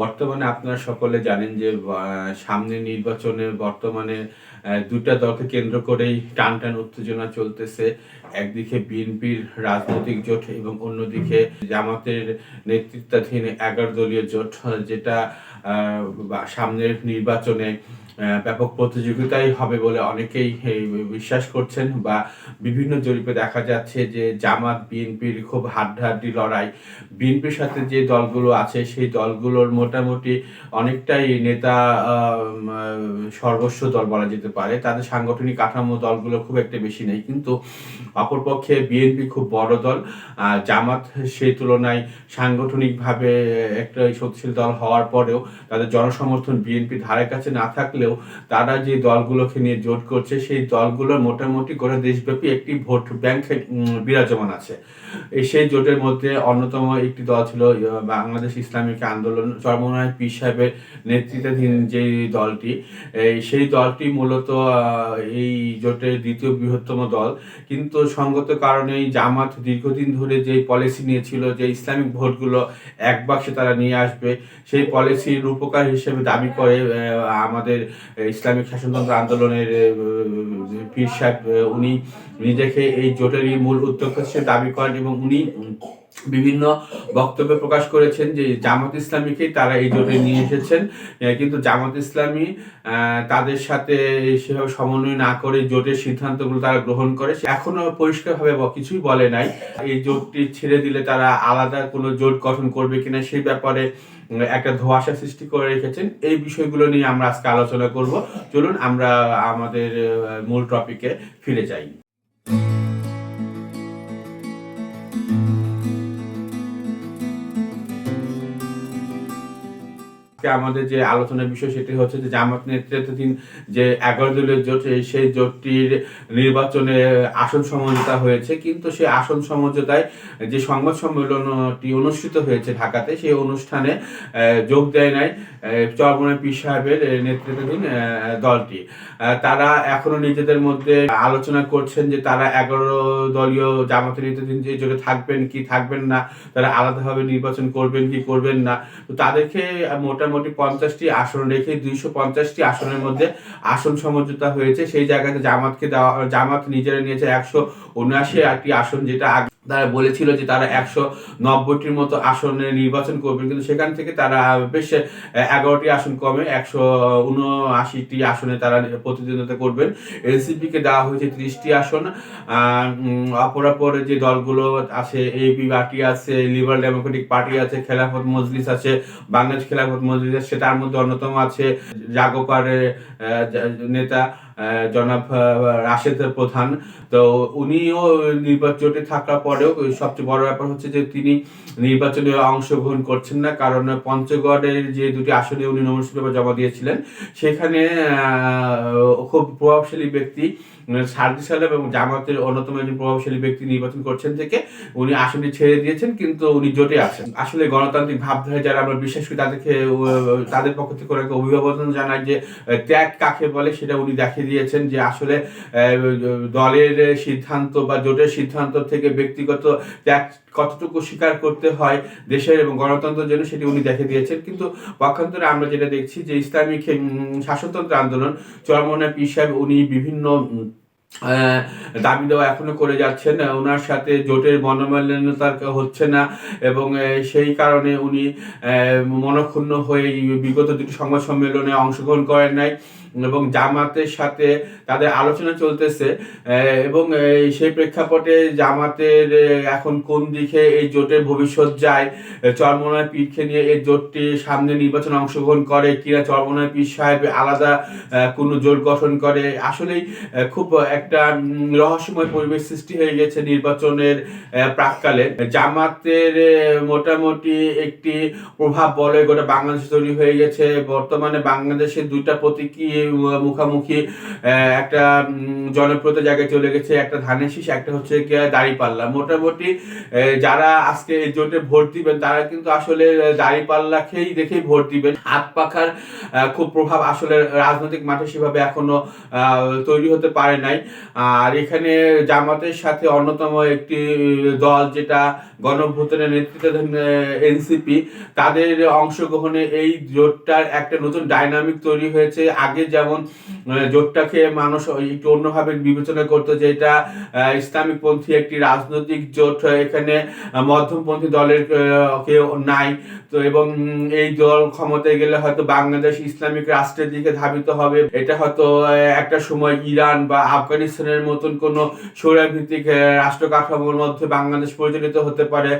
বর্তমানে আপনারা সকলে জানেন যে সামনে নির্বাচনে বর্তমানে দুটা দলকে কেন্দ্র করেই টান টান উত্তেজনা চলতেছে। একদিকে বিএনপির রাজনৈতিক জোট এবং অন্যদিকে জামাতের নেতৃত্বাধীন এগারো দলীয় জোট, যেটা সামনের নির্বাচনে ব্যাপক প্রতিযোগিতাই হবে বলে অনেকেই বিশ্বাস করছেন বা বিভিন্ন জরিপে দেখা যাচ্ছে যে জামাত, বিএনপির খুব হাড্ডাহাড্ডি লড়াই। বিএনপির সাথে যে দলগুলো আছে, সেই দলগুলোর মোটামুটি অনেকটাই নেতা সর্বস্ব দল বলা যেতে পারে। তাদের সাংগঠনিক কাঠামো দলগুলো খুব একটা বেশি নেই। কিন্তু অপরপক্ষে বিএনপি খুব বড় দল। জামাত সেই তুলনায় সাংগঠনিকভাবে একটা শক্তিশালী দল হওয়ার পরেও তাদের জনসমর্থন বিএনপি ধারে কাছে না থাকলেও তারা যে দলগুলোকে নিয়ে জোট করছে, সেই দলগুলোর মোটামুটি গোটা দেশব্যাপী একটি ভোট ব্যাংক বিরাজমান আছে। সেই জোটের মধ্যে অন্যতম একটি দল ছিল বাংলাদেশ ইসলামিক আন্দোলন, চরমনায় পীর সাহেবের নেতৃত্বাধীন যে দলটি সেই দলটি মূলত এই জোটের দ্বিতীয় বৃহত্তম দল। কিন্তু সঙ্গত কারণে এই জামাত দীর্ঘদিন ধরে যে পলিসি নিয়েছিল যে ইসলামিক ভোটগুলো এক বাক্সে তারা নিয়ে আসবে, সেই পলিসির রূপকার হিসেবে দাবি করে আমাদের ইসলামিক শাসনতন্ত্র আন্দোলনের পীর সাহেব উনি নিজেকে এই জোটেরই মূল উদ্যোক্তা হিসেবে দাবি করেন এবং উনি বিভিন্ন বক্তব্য প্রকাশ করেছেন যে জামাত ইসলামীকেই তারা এই জোটে নিয়ে এসেছেন। কিন্তু জামাত ইসলামী তাদের সাথে সেভাবে সমন্বয় না করে জোটের সিদ্ধান্তগুলো তারা গ্রহণ করে এখনও পরিষ্কারভাবে কিছুই বলে নাই। এই জোটটি ছেড়ে দিলে তারা আলাদা কোনো জোট গঠন করবে কিনা সেই ব্যাপারে একটা ধোঁয়াশা সৃষ্টি করে রেখেছেন। এই বিষয়গুলো নিয়ে আমরা আজকে আলোচনা করব। চলুন আমরা আমাদের মূল টপিকে ফিরে যাই। আজকে আমাদের যে আলোচনার বিষয় সেটি হচ্ছে যে জামাত নেতৃত্বাধীন যে এগারো দলীয় জোট সেই জোটটির নির্বাচনে আসন সমঝোতা হয়েছে। কিন্তু সেই আসন সমঝোতায় যে সংবাদ সম্মেলনটি অনুষ্ঠিত হয়েছে ঢাকাতে, সেই অনুষ্ঠানে যোগ দেয় নাই চরমনে পীর সাহেবের নেতৃত্বাধীন দলটি। তারা এখনও নিজেদের মধ্যে আলোচনা করছেন যে তারা এগারো দলীয় জামাতের নেতৃত্বাধীন যে জোটে থাকবেন কি থাকবেন না, তারা আলাদাভাবে নির্বাচন করবেন কি করবেন না। তাদেরকে মোটামুটি পঞ্চাশটি আসন রেখে দুইশো পঞ্চাশটি আসনের মধ্যে আসন সমঝোতা হয়েছে। সেই জায়গাতে জামাতকে দেওয়া জামাত নিজেরা নিয়েছে একশো উনআশি একটি আসন যেটা তারা বলেছিল যে তারা একশো নব্বইটির মতো আসনে নির্বাচন করবেন, কিন্তু সেখান থেকে তারা বেশ এগারোটি আসন কমে একশো উনআশিটি আসনে তারা প্রতিদ্বন্দ্বিতা করবেন। এনসিপি কে দেওয়া হয়েছে ত্রিশটি আসন। অপরাপর যে দলগুলো আছে এপি পার্টি আছে, লিবারাল ডেমোক্রেটিক পার্টি আছে, খেলাফত মজলিস আছে, বাংলাদেশ খেলাফত মজলিস আছে, তার মধ্যে অন্যতম আছে জাগোপারের নেতা জনাব রাশেদ প্রধান। তো উনিও নির্বাচনে থাকার পরেও সবচেয়ে বড় ব্যাপার হচ্ছে যে তিনি নির্বাচনে অংশগ্রহণ করছেন না, কারণ পঞ্চগড়ের যে দুটি আসনে উনি নমস্কার জমা দিয়েছিলেন, সেখানে খুব প্রভাবশালী ব্যক্তি সার্জি সালেম এবং জামাতের অন্যতম একজন প্রভাবশালী ব্যক্তি নির্বাচন করছেন থেকে উনি আসনটি ছেড়ে দিয়েছেন, কিন্তু উনি জোটে আছেন। আসলে গণতান্ত্রিক ভাবধারায় যারা আমরা বিশ্বাস করি, তাদেরকে তাদের পক্ষ থেকে ওনাকে অভিভাবন জানায় যে ত্যাগ কাকে বলে সেটা উনি দেখিয়ে দিয়েছেন যে আসলে দলের সিদ্ধান্ত বা জোটের সিদ্ধান্ত থেকে ব্যক্তিগত ত্যাগ কতটুকু স্বীকার করতে হয় দেশের এবং গণতন্ত্রের জন্য সেটি উনি দেখে দিয়েছেন। কিন্তু পক্ষান্তরে আমরা যেটা দেখছি যে ইসলামিক শাসনতন্ত্র আন্দোলন চরমনা পীর উনি বিভিন্ন দাবি দেওয়া এখনও করে যাচ্ছেন। ওনার সাথে জোটের মনোমালিন্যতা হচ্ছে না এবং সেই কারণে উনি মনক্ষুণ্ণ হয়ে বিগত দুটি সংবাদ সম্মেলনে অংশগ্রহণ করেন নাই এবং জামাতের সাথে তাদের আলোচনা চলতেছে। এবং সেই প্রেক্ষাপটে জামাতের এখন কোন দিকে এই জোটের ভবিষ্যৎ যায় চরমনায় পীরকে নিয়ে এই জোটটি সামনে নির্বাচন অংশগ্রহণ করে কিনা, চরমনায় পীর সাহেব আলাদা কোনো জোট গঠন করে, আসলেই খুব একটা রহস্যময় পরিবেশ সৃষ্টি হয়ে গেছে নির্বাচনের প্রাককালে। জামাতের মোটামুটি একটি প্রভাব বলে গোটা বাংলাদেশ তৈরি হয়ে গেছে। বর্তমানে বাংলাদেশে দুইটা প্রতীকী মুখামুখি একটা জনপ্রিয়তা জায়গায় চলে গেছে, একটা ধানের শীষ, একটা হচ্ছে দাঁড়িপাল্লা। মোটামুটি যারা আজকে এই জোটে ভোট দিবেন, তারা কিন্তু আসলে দাঁড়িপাল্লাকেই দেখেই ভোট দিবেন। হাত পাখার খুব প্রভাব আসলে রাজনৈতিক মাঠে সেভাবে এখনও তৈরি হতে পারে নাই। আর এখানে জামাতের সাথে অন্যতম একটি দল যেটা গণভূতের নেতৃত্বাধীন এনসিপি তাদের অংশগ্রহণে এই জোটটার একটা নতুন ডাইনামিক তৈরি হয়েছে। আগে যেমন জোটটাকে মানুষ একটু অন্যভাবে বিবেচনা করতো যে এটা আহ, ইসলামিক পন্থী একটি রাজনৈতিক জোট এখানে মধ্যমপন্থী দলের কেউ নাই। তো এবং এই দল ক্ষমতায় গেলে হয়তো বাংলাদেশ ইসলামিক রাষ্ট্রের দিকে ধাবিত হবে। এটা হয়তো একটা সময় ইরান বা আফগানিস্তানের মতন কোনো সৌরাভিত্তিক রাষ্ট্র কাঠামোর মধ্যে বাংলাদেশ পরিচালিত হতে পারে।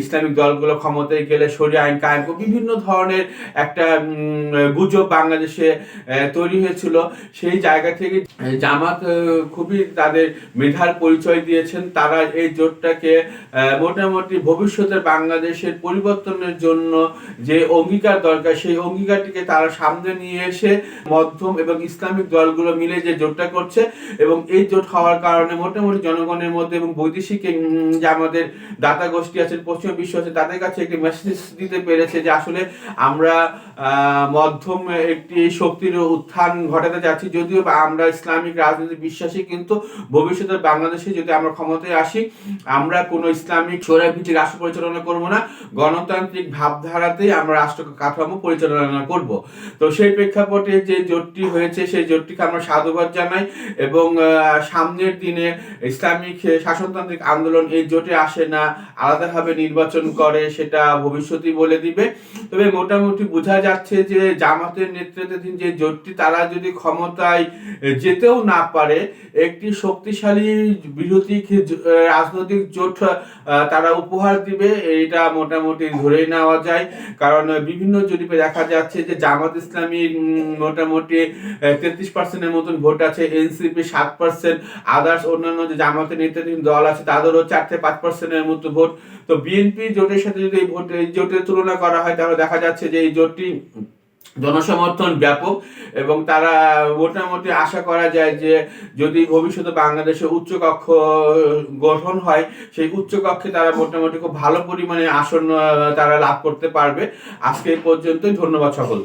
ইসলামিক দলগুলো ক্ষমতায় গেলে সরিয়ে আইন কায়েম বিভিন্ন ধরনের একটা গুজব বাংলাদেশে তৈরি হয়েছিল। সেই জায়গা থেকে জামাত খুবই তাদের মেধার পরিচয় দিয়েছেন। তারা এই জোটটাকে মোটামুটি ভবিষ্যতের বাংলাদেশের পরিবর্তনের জন্য যে অঙ্গীকার দরকার, সেই অঙ্গীকারটিকে তারা সামনে নিয়ে এসে মধ্যম এবং ইসলামিক দলগুলো মিলে যে জোটটা করছে এবং এই জোট হওয়ার কারণে মোটামুটি জনগণের মধ্যে এবং বৈদেশিক যে আমাদের দাতা গোষ্ঠী আছেন পশ্চিম বিশ্ব আছে তাদের কাছে একটি মেসেজ দিতে পেরেছে যে আসলে আমরা মধ্যম একটি শক্তির উত্থান ঘটাতে যাচ্ছি। যদিও আমরা ইসলামিক রাজনীতি বিশ্বাসী কিন্তু ভবিষ্যতে বাংলাদেশে যদি আমরা ক্ষমতায় আসি আমরা কোনো ইসলামিক সৌরাভিত্তিক রাষ্ট্র পরিচালনা করব না গণতান্ত্রিক ভাবধারাতেই আমরা রাষ্ট্র কাঠামো পরিচালনা করব। তো সেই প্রেক্ষাপটে যে জোটটি হয়েছে সেই জোটটিকে আমরা সাধুবাদ জানাই এবং আহ, সামনের দিনে ইসলামিক শাসনতান্ত্রিক আন্দোলন এই জোটে আসে না, আলাদাভাবে নির্বাচন করে, সেটা ভবিষ্যতই বলে দিবে। তবে মোটামুটি বোঝা যাচ্ছে যে জামাতের নেতৃত্বাধীন যে জোটটি, তারা যদি ক্ষমতায় যেতেও না পারে, একটি শক্তিশালী বিরোধী রাজনৈতিক জোট তারা উপহার দিবে, এটা মোটামুটি ধরেই নেওয়া যায়। কারণ বিভিন্ন জরিপে দেখা যাচ্ছে যে জামাত ইসলামী মোটামুটি তেত্রিশ পার্সেন্টের মতন ভোট আছে, এনসিপি সাত পার্সেন্ট আদার্স অন্যান্য যে জামাতের নেতৃত্বাধীন দল আছে, তাদেরও চার থেকে পাঁচ পার্সেন্টের মতো ভোট। তো বিএনপি জোটের সাথে যদি এই ভোট, এই জোটের তুলনা করা হয়, তাহলে দেখা যাচ্ছে যে এই জোটটি জনসমর্থন ব্যাপক এবং তারা মোটামুটি আশা করা যায় যে যদি ভবিষ্যতে বাংলাদেশে উচ্চকক্ষ গঠন হয়, সেই উচ্চকক্ষে তারা মোটামুটি খুব ভালো পরিমাণে আসন তারা লাভ করতে পারবে। আজকে এই পর্যন্তই, ধন্যবাদ সকল